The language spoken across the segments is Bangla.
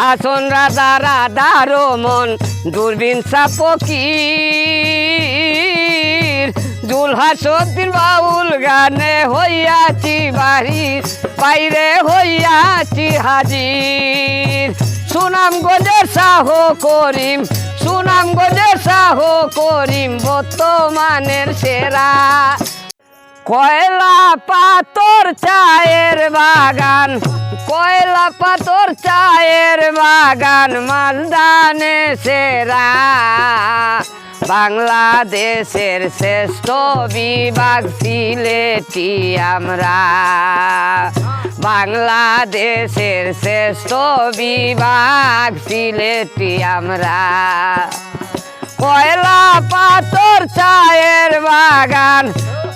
হাসন রাধা রাধা রমন দূরবীন সাপকির। জুলহা সতীর বাউল গানে হইয়াছি বাড়ির বাইরে হইয়াছি হাজির। সুনাম গজের সাহ করিম, সুনাম গজের সাহ করিম, বর্তমানের সেরা। কয়লা পাতর চায়ের বাগান কয়লা পাতর চায়ের বাগান, মালদানে সেরা। বাংলাদেশের শ্রেষ্ঠ বিভাগ সিলেটি আমরা। বাংলাদেশের শ্রেষ্ঠ বিভাগ সিলেটি আমরা। কয়লা পাথর চায়ের বাগান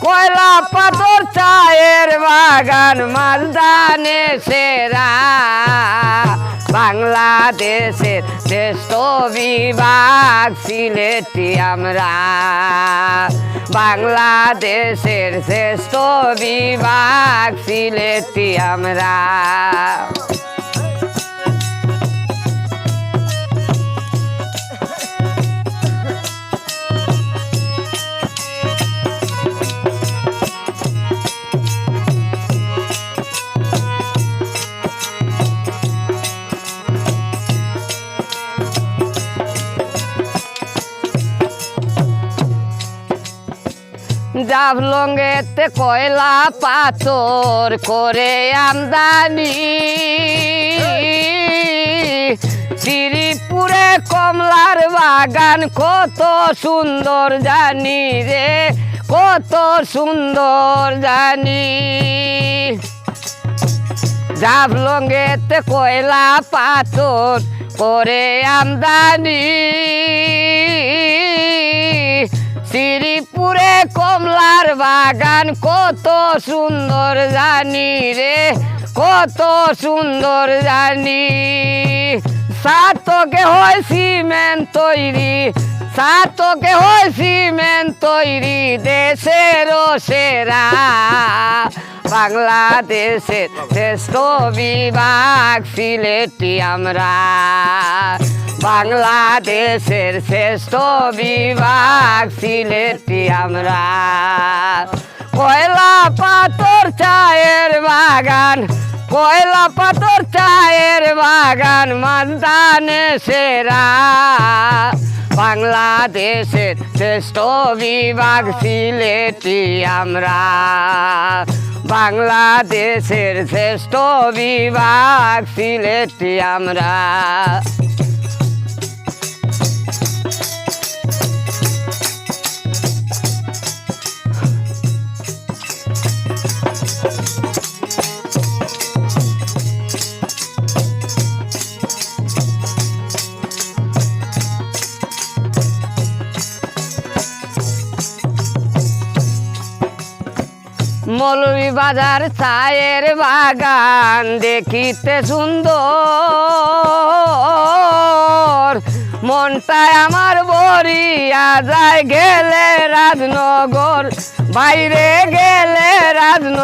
কয়লা পাথর চায়ের বাগান, মালদানে সেরা। বাংলাদেশের শ্রেষ্ঠ বিভাগ, সিলেটি আমরা। বাংলাদেশের শ্রেষ্ঠ বিভাগ, সিলেটি আমরা। জাভলঙ্গেতে কয়লা পাথর করে আমদানি। শ্রীপুরে কমলার বাগান কত সুন্দর জানি রে, কত সুন্দর জানি। জাভলঙ্গেতে কয়লা পাথর করে আমদানি। শ্রীপুরে কমলার বাগান, কত সুন্দর জানি রে, কত সুন্দর জানি। সাতকে হয় সিমেন্ট তৈরি, সাতকে হয় সিমেন্ট তৈরি দেশের সেরা। বাংলাদেশের শ্রেষ্ঠ বিভাগ সিলেটি আমরা। বাংলাদেশের শ্রেষ্ঠ বিভাগ সিলেটি আমরা। কয়লা পাথর চায়ের বাগান, কয়লা পাথর চায়ের বাগান মান্দানে সেরা। বাংলাদেশের শ্রেষ্ঠ বিভাগ সিলেটি আমরা। বাংলাদেশের শ্রেষ্ঠ বিভাগ সিলেটি আমরা। মৌলভী বাজার চায়ের বাগান দেখিতে সুন্দর। মনটায় আমার বরিয়া যায় গেলে রাজনগর, বাইরে গেলে রাজনগর।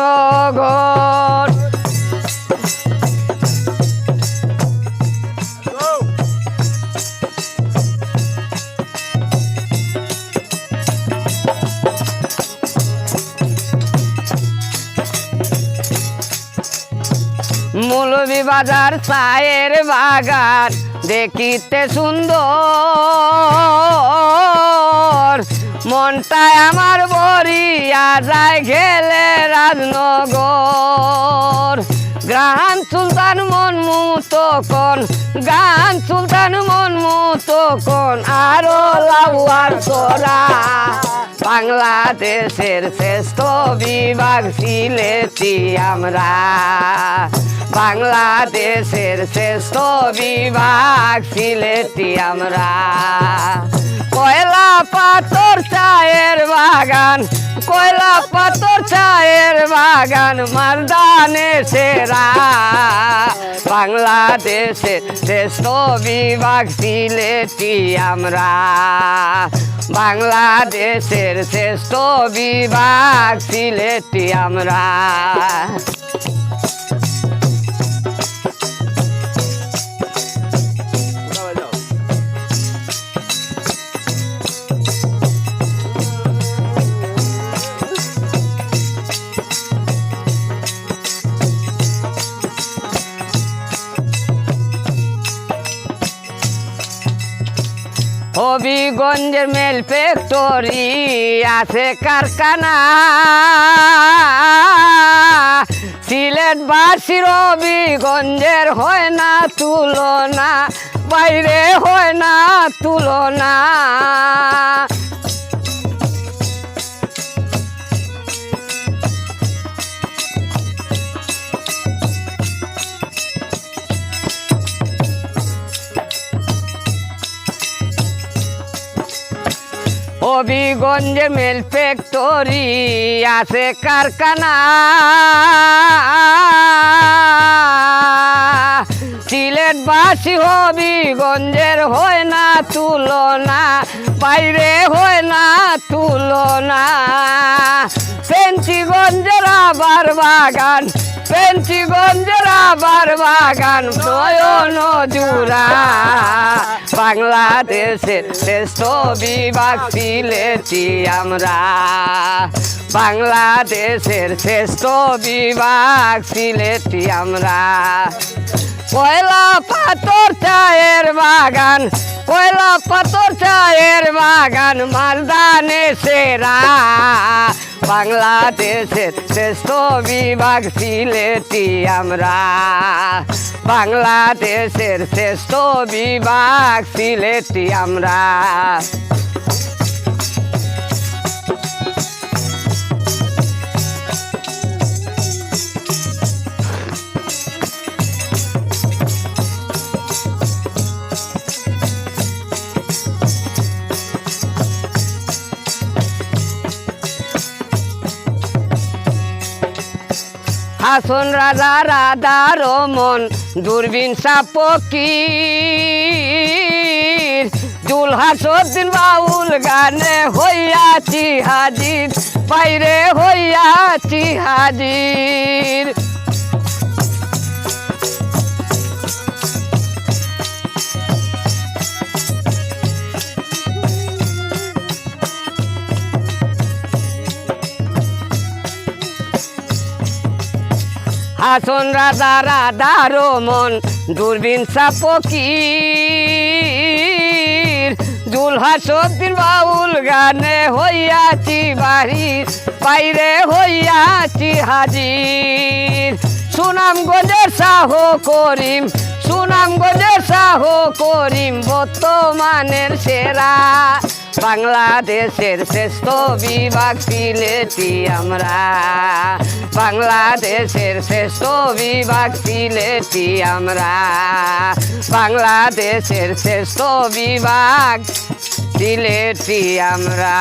মৌলভী বাজার চায়ের বাগান দেখিতে সুন্দর। মনটা আমার বরিয়া যায় গেলে রাজনগর। গ্রাহান সুলতান মন মুতকন গান সুলতান মন মুতকন আরও লাউয়ার তোরা। বাংলাদেশের শ্রেষ্ঠ বিভাগ সিলেটি আমরা। বাংলাদেশের শ্রেষ্ঠ বিভাগ সিলেটি আমরা। কয়লা পাথর চায়ের বাগান, কয়লা পাথর চায়ের বাগান মালদানে সেরা। বাংলাদেশের শ্রেষ্ঠ বিভাগ সিলেটি আমরা। বাংলাদেশের শ্রেষ্ঠ বিভাগ সিলেটি আমরা। হবিগঞ্জের মেল ফ্যাক্টরি আছে কারখানা। সিলেট বাসির হবিগঞ্জের হয় না, তুলনা। বাইরে হয় না, তুলনা। হবিগঞ্জের মেল ফ্যাক্টরি আছে কারখানা। সিলেট বাসি হবিগঞ্জের হয় না তুলনা, বাইরে হয় না তুলনা। পেঞ্চিগঞ্জের আবার বাগান পেঞ্চিগঞ্জের আবার বাগান, নয়ন জুড়া। বাংলাদেশের শ্রেষ্ঠ বিভাগ সিলেটি আমরা। বাংলাদেশের শ্রেষ্ঠ বিভাগ সিলেটি আমরা। কয়লা পাথর চায়ের বাগান কয়লা পাথর চায়ের বাগান, মালদানে সেরা। বাংলাদেশের শ্রেষ্ঠ বিভাগ সিলেটি আমরা। বাংলাদেশের শ্রেষ্ঠ বিভাগ সিলেটি আমরা। হাসন রাজা, রাধা রমন দূরবীন সাপকির দুল হাসদিন বাউল গানে হইয়াছি হাজির বাইরে হইয়াছি হাজির হাসন রাধা রাধা রমন দূরবীন সাপকির। দুলহা সদ্দিন বাউল গানে হইয়াছি বাড়ির বাইরে হইয়াছি হাজির। সুনামগঞ্জের সাহ করিম সুনামগঞ্জের সাহ করিম, বর্তমানের সেরা। বাংলাদেশের শ্রেষ্ঠ বিভাগ সিলেটি আমরা। বাংলাদেশের শ্রেষ্ঠ বিভাগ সিলেটি আমরা। বাংলাদেশের শ্রেষ্ঠ বিভাগ সিলেটি আমরা।